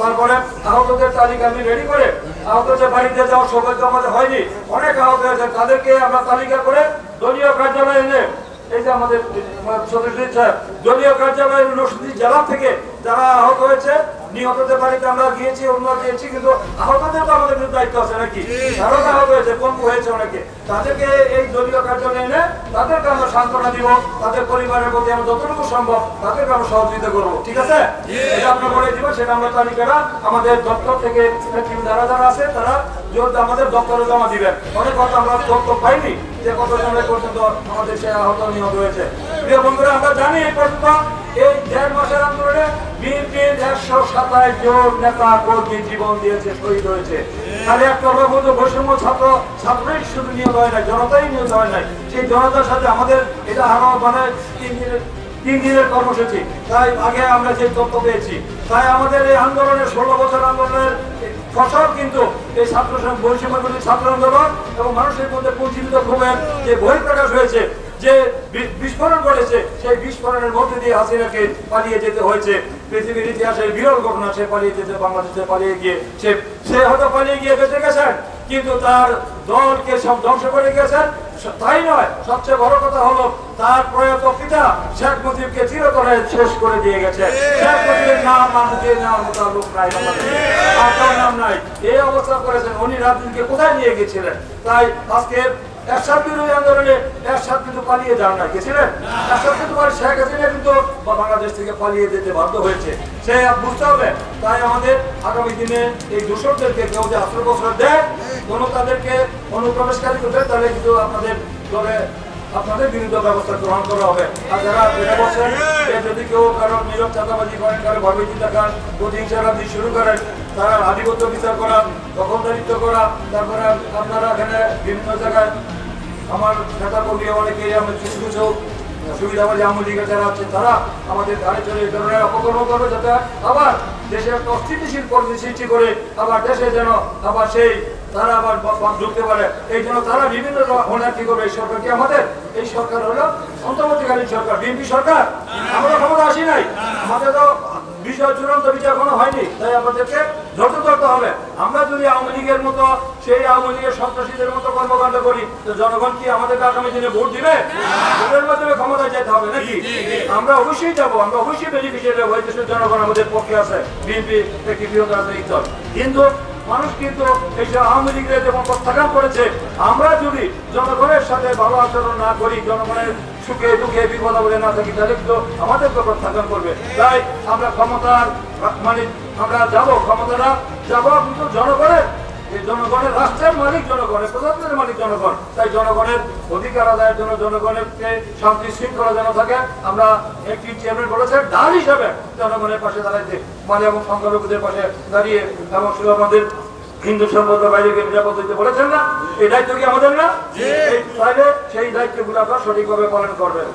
তারপরে আহতদের তালিকা আমি রেডি করে আহতদের বাড়িতে যাওয়ার সৌভাগ্য আমাদের হয়নি। অনেক আহত হয়েছে, তাদেরকে আমরা তালিকা করে দলীয় কার্যালয়ে এনে, এই যে আমাদের সাহেব, দলীয় কার্যালয় নরসিংদী জেলা থেকে যারা আহত হয়েছে নিহতদের বাড়িতে আমরা গিয়েছি অন্য দিয়েছি কিন্তু আহতদের তো আমাদের কিন্তু দায়িত্ব আছে নাকি? তারাও আহত হয়েছে কম হয়েছে অনেকে। তাদেরকে এই দলীয় কার্যালয়ে এনে তাদেরকে আমরা সান্ত্বনা দিব তাদের পরিবারের প্রতি আমরা যতটুকু সম্ভব তাদেরকে আমরা সহযোগিতা করব। ঠিক আছে? এটা আমরা করে দিব সেটা আমরা তালিকাটা আমাদের দপ্তর থেকে টিম যারা যারা আছে তারা আমাদের দপ্তরে জমা দিবেন। অনেক কথা আমরা তথ্য পাইনি যে কতজনের পর্যন্ত আমাদের সে আহত নিহত হয়েছে। প্রিয় বন্ধুরা আমরা জানি এই পর্যন্ত এই বৈষম্য মানে তিন দিনের তিন দিনের কর্মসূচি। তাই আগে আমরা যে তথ্য পেয়েছি, তাই আমাদের এই আন্দোলনের ষোলো বছর আন্দোলনের ফসল কিন্তু এই ছাত্র বৈষম্যবিরোধী ছাত্র আন্দোলন এবং মানুষের মধ্যে পুঞ্জীবিত ক্ষোভের যে বহিঃপ্রকাশ হয়েছে যে বিস্ফোরণ ঘটেছে, সেই বিস্ফোরণের মধ্যে দিয়ে হাসিনাকে পালিয়ে যেতে হয়েছে। পৃথিবীর ইতিহাসের বিরল ঘটনা, সে পালিয়ে যেতে, বাংলাদেশে পালিয়ে গিয়ে সে সে হয়তো পালিয়ে গিয়ে বেঁচে গেছেন, কিন্তু তার দলকে সব ধ্বংস করে গেছেন। তাই নয়, সবচেয়ে বড় কথা হলো তার প্রয়াত পিতা শেখ মুজিবকে চিরতরে শেষ করে দিয়ে গেছে। শেখ মুজিবের নাম লোক নাই নাম নাই। এই অবস্থা করেছেন, উনি রাজনীতিকে কোথায় নিয়ে গেছিলেন? তাই আজকে কিন্তু পালিয়ে যান গেছিলেন? কিন্তু শেখ কিন্তু বাংলাদেশ থেকে পালিয়ে যেতে বাধ্য হয়েছে। সে বুঝতে হবে। তাই আমাদের আগামী দিনে এই দূষকদেরকে কেউ যে আশ্রয় দেয় কোনো তাদেরকে অনুপ্রবেশকারী করবে তাহলে কিন্তু আপনাদের দলে আপনাদের বিরুদ্ধে ব্যবস্থা গ্রহণ করা হবে। আর যারা বেড়ে বসেন যদি কেউ কারও নীরব চাঁদাবাজি করেন কারও ভাবিজি দেখান প্রতিহিংসা রাজনীতি শুরু করেন, তারা আধিপত্য বিচার করা, দখলদারিত্ব করা, তারপরে আপনারা এখানে বিভিন্ন জায়গায় আমার নেতা কর্মী অনেকে, আমি কিছু কিছু সুবিধাবাদী আওয়ামী লীগের যারা আছে, তারা আমাদের গাড়ি চলে এই ধরনের অপকর্ম করবে যাতে আবার দেশে একটা অস্থিতিশীল পরিস্থিতি সৃষ্টি করে, আবার দেশে যেন আবার সেই তারা আবার ঢুকতে পারে। এই জন্য তারা বিভিন্ন কি করবে? এই সরকার কি আমাদের? এই সরকার হলো অন্তর্বর্তীকালীন সরকার, বিএনপি সরকার। আমরা ক্ষমতা আসি নাই। আমাদের তো বিষয় চূড়ান্ত বিচার কোনো হয়নি। তাই আমাদেরকে ধৈর্য ধরতে হবে। আমরা যদি আওয়ামী লীগের মতো, সেই আওয়ামী লীগের সন্ত্রাসীদের মতো কর্মকাণ্ড করি, তো জনগণ কি আমাদেরকে আগামী দিনে ভোট দিবে? ভোটের মাধ্যমে ক্ষমতায় যেতে হবে নাকি? আমরা অবশ্যই যাব, আমরা অবশ্যই বেনিফিশিয়ারি এই দেশের জনগণ আমাদের পক্ষে আছে। বিএনপি একটি বৃহৎ রাজনৈতিক দল। কিন্তু মানুষ কিন্তু এই যে আওয়ামী লীগের যেমন প্রত্যাখ্যান করেছে, আমরা যদি জনগণের সাথে ভালো আচরণ না করি, জনগণের সুখে দুঃখে বিপদ বলে না থাকি, তাহলে কিন্তু আমাদেরকে প্রত্যাখ্যান করবে। তাই আমরা ক্ষমতার মানে আমরা যাব ক্ষমতারা যাব কিন্তু জনগণের জনগণের রাষ্ট্রের মালিক জনগণের প্রধানমন্ত্রীর মালিক জনগণ। তাই জনগণের অধিকার আদায়ের জন্য জনগণেরকে শান্তি শৃঙ্খলা যেন থাকে আমরা একটি চেয়ারম্যান বলেছেন ডাল হিসাবে জনগণের পাশে দাঁড়াইতে মানে এবং সংখ্যালঘুদের পাশে দাঁড়িয়ে এবং শুধু আমাদের হিন্দু সম্প্রদায় বাইরে নিরাপদ দিতে বলেছেন না এই দায়িত্ব কি আমাদের না? তাহলে সেই দায়িত্বগুলো আপনারা সঠিকভাবে পালন করবেন।